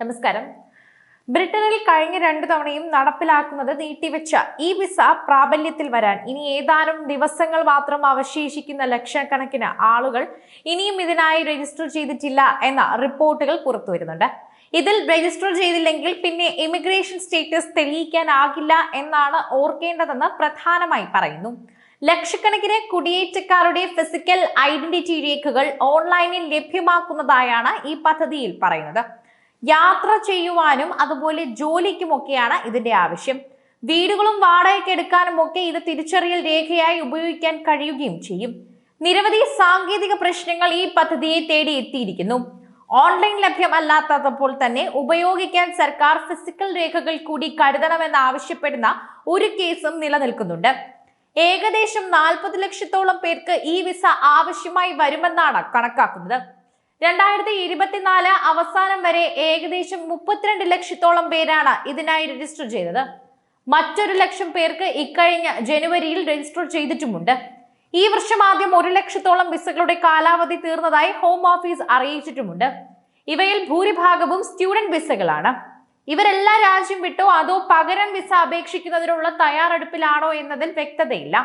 നമസ്കാരം. ബ്രിട്ടനിൽ കഴിഞ്ഞ രണ്ടു തവണയും നടപ്പിലാക്കുന്നത് നീട്ടിവെച്ച ഈ വിസ പ്രാബല്യത്തിൽ വരാൻ ഇനി ഏതാനും ദിവസങ്ങൾ മാത്രം അവശേഷിക്കുന്ന ലക്ഷക്കണക്കിന് ആളുകൾ ഇനിയും ഇതിനായി രജിസ്റ്റർ ചെയ്തിട്ടില്ല എന്ന റിപ്പോർട്ടുകൾ പുറത്തുവരുന്നുണ്ട് ഇതിൽ രജിസ്റ്റർ ചെയ്തില്ലെങ്കിൽ പിന്നെ ഇമിഗ്രേഷൻ സ്റ്റേറ്റസ് തെളിയിക്കാനാകില്ല എന്നാണ് ഓർക്കേണ്ടതെന്ന് പ്രധാനമായി പറയുന്നു. ലക്ഷക്കണക്കിന് കുടിയേറ്റക്കാരുടെ ഫിസിക്കൽ ഐഡന്റിറ്റി രേഖകൾ ഓൺലൈനിൽ ലഭ്യമാക്കുന്നതായാണ് ഈ പദ്ധതിയിൽ പറയുന്നത്. യാത്ര ചെയ്യുവാനും അതുപോലെ ജോലിക്കുമൊക്കെയാണ് ഇതിന്റെ ആവശ്യം. വീടുകളും വാടകയ്ക്ക് എടുക്കാനും ഒക്കെ ഇത് തിരിച്ചറിയൽ രേഖയായി ഉപയോഗിക്കാൻ കഴിയുകയും ചെയ്യും. നിരവധി സാങ്കേതിക പ്രശ്നങ്ങൾ ഈ പദ്ധതിയെ തേടി എത്തിയിരിക്കുന്നു. ഓൺലൈൻ ലഭ്യമല്ലാത്തപ്പോൾ തന്നെ ഉപയോഗിക്കാൻ സർക്കാർ ഫിസിക്കൽ രേഖകൾ കൂടി കരുതണമെന്ന് ആവശ്യപ്പെടുന്ന ഒരു കേസും നിലനിൽക്കുന്നുണ്ട്. ഏകദേശം നാൽപ്പത് ലക്ഷത്തോളം പേർക്ക് ഈ വിസ ആവശ്യമായി വരുമെന്നാണ് കണക്കാക്കുന്നത്. രണ്ടായിരത്തി ഇരുപത്തിനാല് അവസാനം വരെ ഏകദേശം മുപ്പത്തിരണ്ട് ലക്ഷത്തോളം പേരാണ് ഇതിനായി രജിസ്റ്റർ ചെയ്തത്. മറ്റൊരു ലക്ഷം പേർക്ക് ഇക്കഴിഞ്ഞ ജനുവരിയിൽ രജിസ്റ്റർ ചെയ്തിട്ടുമുണ്ട്. ഈ വർഷം ആദ്യം ഒരു ലക്ഷത്തോളം വിസകളുടെ കാലാവധി തീർന്നതായി ഹോം ഓഫീസ് അറിയിച്ചിട്ടുമുണ്ട്. ഇവയിൽ ഭൂരിഭാഗവും സ്റ്റുഡന്റ് വിസകളാണ്. ഇവരെല്ലാ രാജ്യം വിട്ടോ അതോ പകരം വിസ അപേക്ഷിക്കുന്നതിനുള്ള തയ്യാറെടുപ്പിലാണോ എന്നതിൽ വ്യക്തതയില്ല.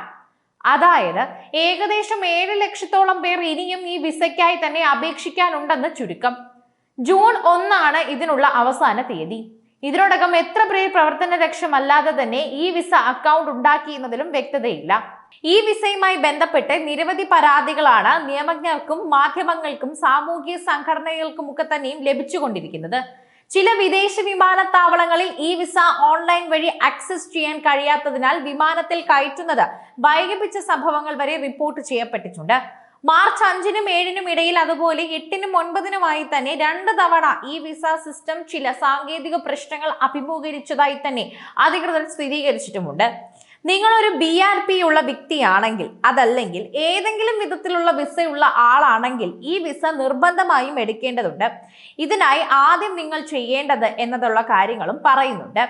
അതായത് ഏകദേശം ഏഴ് ലക്ഷത്തോളം പേർ ഇനിയും ഈ വിസയ്ക്കായി തന്നെ അപേക്ഷിക്കാനുണ്ടെന്ന് ചുരുക്കം. ജൂൺ ഒന്നാണ് ഇതിനുള്ള അവസാന തീയതി. ഇതിനോടകം എത്ര പേർ പ്രവർത്തന രക്ഷമല്ലാതെ തന്നെ ഈ വിസ അക്കൗണ്ട് ഉണ്ടാക്കിയെന്നതിലും വ്യക്തതയില്ല. ഈ വിസയുമായി ബന്ധപ്പെട്ട് നിരവധി പരാതികളാണ് നിയമജ്ഞർക്കും മാധ്യമങ്ങൾക്കും സാമൂഹിക സംഘടനകൾക്കും ഒക്കെ തന്നെയും ലഭിച്ചുകൊണ്ടിരിക്കുന്നത്. ചില വിദേശ വിമാനത്താവളങ്ങളിൽ ഈ വിസ ഓൺലൈൻ വഴി ആക്സസ് ചെയ്യാൻ കഴിയാത്തതിനാൽ വിമാനത്തിൽ കയറ്റുന്നത് വൈകിപ്പിച്ച സംഭവങ്ങൾ വരെ റിപ്പോർട്ട് ചെയ്യപ്പെട്ടിട്ടുണ്ട്. മാർച്ച് അഞ്ചിനും ഏഴിനും ഇടയിൽ അതുപോലെ എട്ടിനും ഒൻപതിനുമായി തന്നെ രണ്ട് തവണ ഈ വിസ സിസ്റ്റം ചില സാങ്കേതിക പ്രശ്നങ്ങൾ അഭിമുഖീകരിച്ചതായി തന്നെ അധികൃതർ സ്ഥിരീകരിച്ചിട്ടുമുണ്ട്. നിങ്ങളൊരു ബി ആർ പി ഉള്ള വ്യക്തിയാണെങ്കിൽ അതല്ലെങ്കിൽ ഏതെങ്കിലും വിധത്തിലുള്ള വിസയുള്ള ആളാണെങ്കിൽ ഈ വിസ നിർബന്ധമായും എടുക്കേണ്ടതുണ്ട്. ഇതിനായി ആദ്യം നിങ്ങൾ ചെയ്യേണ്ടത് എന്നതുള്ള കാര്യങ്ങളും പറയുന്നുണ്ട്.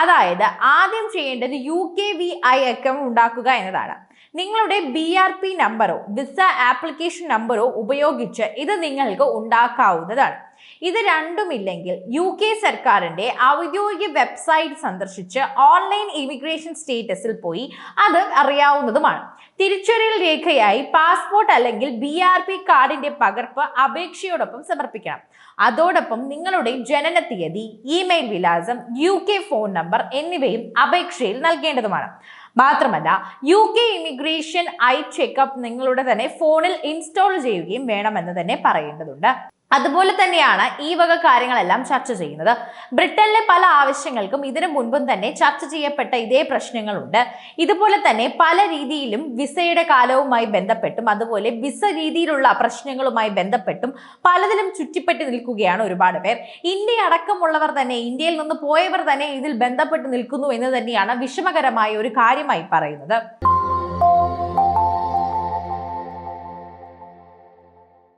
അതായത് ആദ്യം ചെയ്യേണ്ടത് U K V I account ഉണ്ടാക്കുക എന്നതാണ്. നിങ്ങളുടെ ബി ആർ പി നമ്പറോ വിസ ആപ്ലിക്കേഷൻ നമ്പറോ ഉപയോഗിച്ച് ഇത് നിങ്ങൾക്ക് ഉണ്ടാക്കാവുന്നതാണ്. ഇത് രണ്ടുമില്ലെങ്കിൽ യു കെ സർക്കാരിന്റെ ഔദ്യോഗിക വെബ്സൈറ്റ് സന്ദർശിച്ച് ഓൺലൈൻ ഇമിഗ്രേഷൻ സ്റ്റേറ്റസിൽ പോയി അത് അറിയാവുന്നതുമാണ്. തിരിച്ചറിയൽ രേഖയായി പാസ്പോർട്ട് അല്ലെങ്കിൽ ബി ആർ പി കാർഡിന്റെ പകർപ്പ് അപേക്ഷയോടൊപ്പം സമർപ്പിക്കണം. അതോടൊപ്പം നിങ്ങളുടെ ജനന തീയതി ഇമെയിൽ വിലാസം യു കെ ഫോൺ നമ്പർ എന്നിവയും അപേക്ഷയിൽ നൽകേണ്ടതുമാണ്. മാത്രമല്ല U K immigration I checkup നിങ്ങളുടെ തന്നെ ഫോണിൽ ഇൻസ്റ്റാൾ ചെയ്യുകയും വേണമെന്ന് തന്നെ പറയേണ്ടതുണ്ട്. അതുപോലെ തന്നെയാണ് ഈ വക കാര്യങ്ങളെല്ലാം ചർച്ച ചെയ്യുന്നത്. ബ്രിട്ടനിലെ പല ആവശ്യങ്ങൾക്കും ഇതിനു മുൻപും തന്നെ ചർച്ച ചെയ്യപ്പെട്ട ഇതേ പ്രശ്നങ്ങളുണ്ട്. ഇതുപോലെ തന്നെ പല രീതിയിലും വിസയുടെ കാലവുമായി ബന്ധപ്പെട്ടും അതുപോലെ വിസ രീതിയിലുള്ള പ്രശ്നങ്ങളുമായി ബന്ധപ്പെട്ടും പലതിലും ചുറ്റിപ്പറ്റി നിൽക്കുകയാണ് ഒരുപാട് പേർ. ഇന്ത്യ അടക്കമുള്ളവർ തന്നെ ഇന്ത്യയിൽ നിന്ന് പോയവർ തന്നെ ഇതിൽ ബന്ധപ്പെട്ട് നിൽക്കുന്നു എന്ന് തന്നെയാണ് വിഷമകരമായ ഒരു കാര്യമായി പറയുന്നത്.